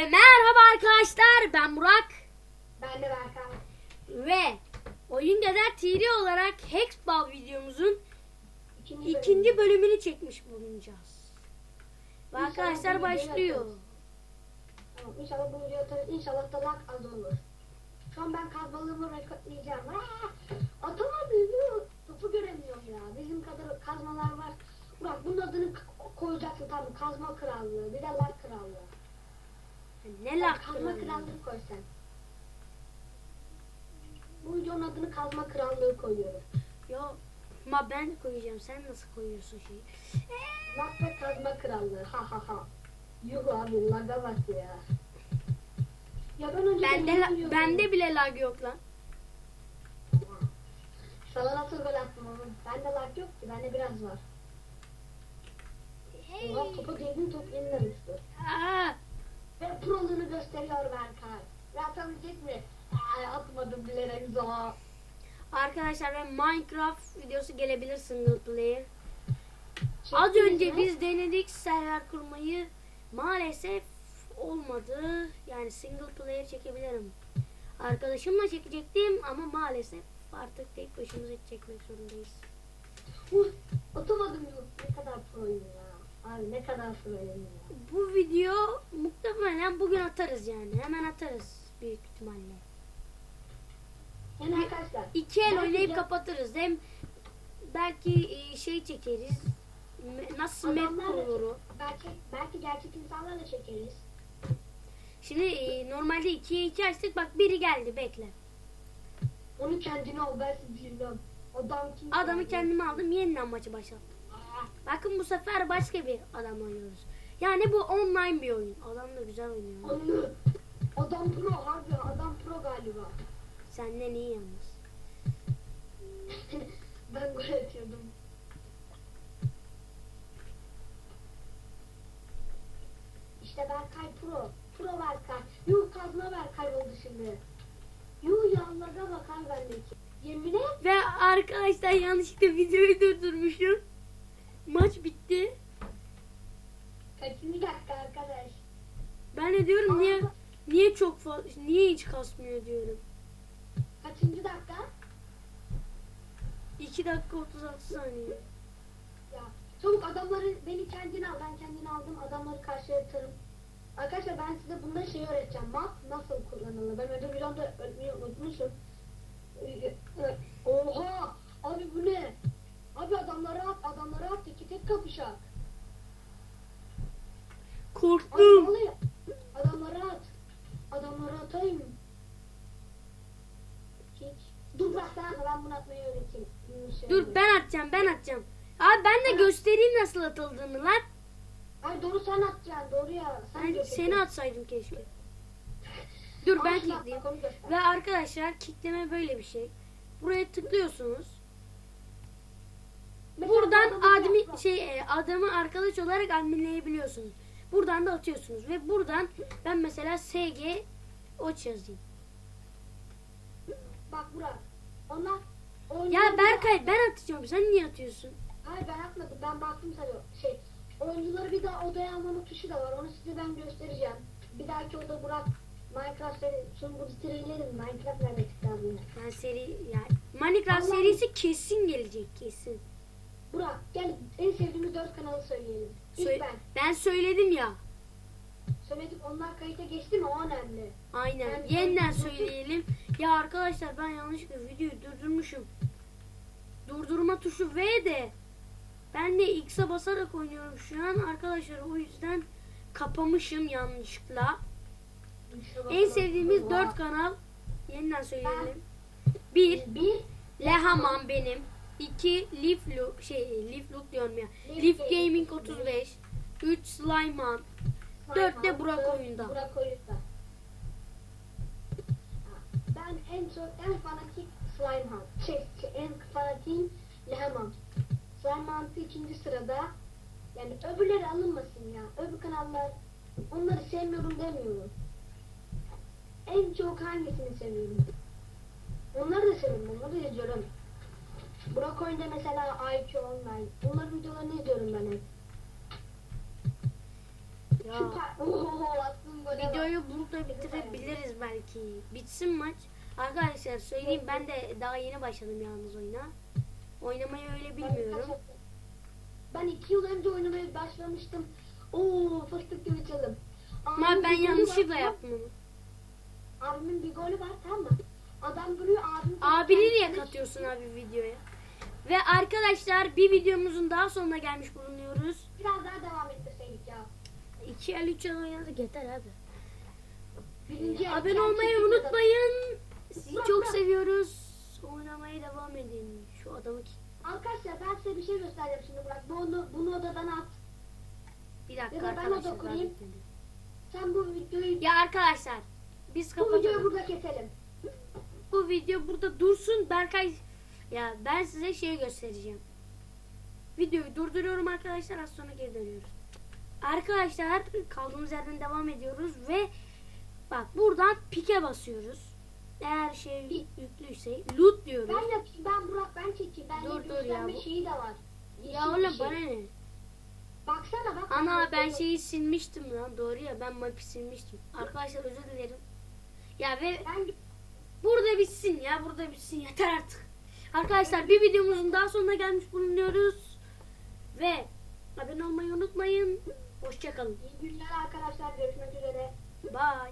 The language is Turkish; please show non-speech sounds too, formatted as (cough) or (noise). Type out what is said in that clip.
Ve merhaba arkadaşlar ben Burak Ben de Berkan. ve Oyun Gezer TV olarak Hexball videomuzun İkinci, ikinci bölümünü çekmiş bulunacağız. Ve İnşallah arkadaşlar başlıyor. Tamam, inşallah bu videoyu atarız. İnşallah da like az olur. Şu an ben kazmalığımı rekortlayacağım. Atamadım. Topu göremiyorum ya. Bizim kadar kazmalar var. Bak bunun adını koyacaksın tamam. Kazma krallığı. Bir de lak krallığı. Ne lak Kazma krallığı koy sen. Bu videonun adını kazma krallığı koyuyorum. Yo, ama ben koyacağım. Sen nasıl koyuyorsun şeyi? Ve kazma krallığı. Ha ha ha. Yuh abi laga bak ya. Ya ben önce Bende la- bende bile lag yok lan. Sana nasıl gol attım oğlum? Bende lag yok ki. Bende biraz var. Oha topa değdin top yeniden uçtu. Aa, Ve proluğunu gösteriyor Berkay. Ve atabilecek mi? Ay atmadım bilerek zor. arkadaşlar ve Minecraft videosu gelebilir single player. Az önce mi? biz denedik server kurmayı. Maalesef olmadı. Yani single player çekebilirim. Arkadaşımla çekecektim ama maalesef artık tek başımıza çekmek zorundayız. Uh, atamadım yok. Ne kadar. Abi ne kadar proyum ya. Bu video muhtemelen bugün atarız yani. Hemen atarız büyük ihtimalle. Yani arkadaşlar. İki el oynayıp kapatırız. Hem belki e, şey çekeriz. Nasıl map adamlar da- kurulur. Belki, belki gerçek insanlarla çekeriz. Şimdi e, normalde 2'ye 2 açtık. Bak biri geldi bekle. Onu kendine al ben bilmem. Adam kim? Adamı kendime aldım. Yeniden maçı başlattım. Bakın bu sefer başka bir adam oynuyoruz. Yani bu online bir oyun. Adam da güzel oynuyor. Anlı. Adam pro harbi adam pro galiba. Senden iyi yalnız. (laughs) ben gol atıyordum. İşte Berkay pro. Pro Berkay. Yuh kazma Berkay oldu şimdi. Yuh ya Allah'a bak abi bendeki. Yemin et. Ve arkadaşlar yanlışlıkla videoyu durdurmuşum. Maç bitti. Kaçıncı dakika arkadaş? Ben de diyorum niye niye çok fazla niye hiç kasmıyor diyorum. Kaçıncı dakika? 2 dakika 36 saniye. Ya çabuk adamları beni kendine al. Ben kendini aldım. Adamları karşıya atarım. Arkadaşlar ben size bunda şey öğreteceğim. Map nasıl kullanılır. Ben ödül videomda öğretmeyi unutmuşum. Dur bırak ben, ben bunu atmayı öğreteyim. Şey Dur ben atacağım ben atacağım. Abi ben de göstereyim nasıl atıldığını lan. Ay doğru sen atacaksın. Doğru ya. Sen Ben göster. seni atsaydım keşke. Dur ben şunu at, kilitleyeyim. Ve arkadaşlar kitleme böyle bir şey. Buraya tıklıyorsunuz. Mesela Buradan adamı şey admi yapma. şey e, adamı arkadaş olarak adminleyebiliyorsunuz. Buradan da atıyorsunuz ve buradan ben mesela SG oç yazayım. Bak Burak. Onlar Ya Berkay ben atacağım. Sen niye atıyorsun? Hayır ben atmadım. Ben baktım sana. Şey, oyuncuları bir daha odaya almama tuşu da var. Onu size ben göstereceğim. Bir dahaki oda Burak Minecraft seri, şimdi bu serilerim. Minecraft nerede çıktı abi? Ben seri yani Minecraft Allah- serisi kesin gelecek kesin. Burak gel en sevdiğimiz dört kanalı söyleyelim. İlk Sö- ben. ben söyledim ya. Söyledik onlar kayıta geçti mi? O önemli. Aynen. Ben- Yeniden söyleyelim. Ya arkadaşlar ben yanlışlıkla videoyu durdurmuşum. Durdurma tuşu V de. Ben de X'e basarak oynuyorum şu an. Arkadaşlar o yüzden kapamışım yanlışlıkla. En bakalım. sevdiğimiz Oha. 4 kanal. Yeniden söyleyelim. 1. Bir. Lehaman benim. 2. Leaf şey Leaf Look diyorum ya. Leaf Leaf Gaming Gaming 35. 3 Slimeman. Dört de Burak oyunda. Burak oyunda. Ben en çok en fanatik Slime Hunt. Şey, şey, en fanatiğim Lehamam. Slime Hunt'ı ikinci sırada. Yani öbürleri alınmasın ya. Öbür kanallar onları sevmiyorum demiyorum. En çok hangisini seviyorum? Onları da seviyorum. Onları da izliyorum. Burak oyunda mesela IQ Online. Onların videolarını izliyorum ben hep. Ya. Videoyu burada bitirebiliriz belki. Bitsin maç. Arkadaşlar söyleyeyim ben de daha yeni başladım yalnız oyuna. Oynamayı öyle bilmiyorum. Ben iki yıl önce oynamaya başlamıştım. Oo fıstık gibi çalım. Ama ben yanlışlıkla yaptım onu. Abimin bir golü var tamam mı? Adam duruyor abim. Abini niye katıyorsun abi videoya? Ve arkadaşlar bir videomuzun daha sonuna gelmiş bulunuyoruz. Biraz daha devam ya. 2 el 3 el oynadık yeter abi. Birinci el Abone olmayı unutmayın. Sizi çok seviyoruz. Oynamaya devam edin. Şu adamı ki- Arkadaşlar ben size bir şey göstereceğim şimdi Burak. Bunu, bunu odadan at. bir Ya dakika da ben arkadaşlar. o da daha kurayım. Sen bu videoyu, Ya arkadaşlar biz bu videoyu kapatalım. burada keselim. Bu video burada dursun. Berkay ya ben size şey göstereceğim. Videoyu durduruyorum arkadaşlar. Az sonra geri dönüyoruz. Arkadaşlar kaldığımız yerden devam ediyoruz ve bak buradan pike basıyoruz. Eğer şey yüklüyse loot diyoruz. Ben yapayım, ben Burak, ben çekeyim. Ben Dur, dur ya, bu- şeyi de var. Ya Yeşil bir oğlum şey. bana ne? Baksana bak. Ana ben şeyi silmiştim lan doğru ya ben map'i silmiştim. Arkadaşlar özür dilerim. Ya ve Ben burada bitsin ya burada bitsin yeter artık. Arkadaşlar bir videomuzun daha sonuna gelmiş bulunuyoruz. Ve abone olmayı unutmayın. Hoşçakalın. iyi günler arkadaşlar. Görüşmek üzere. Bye.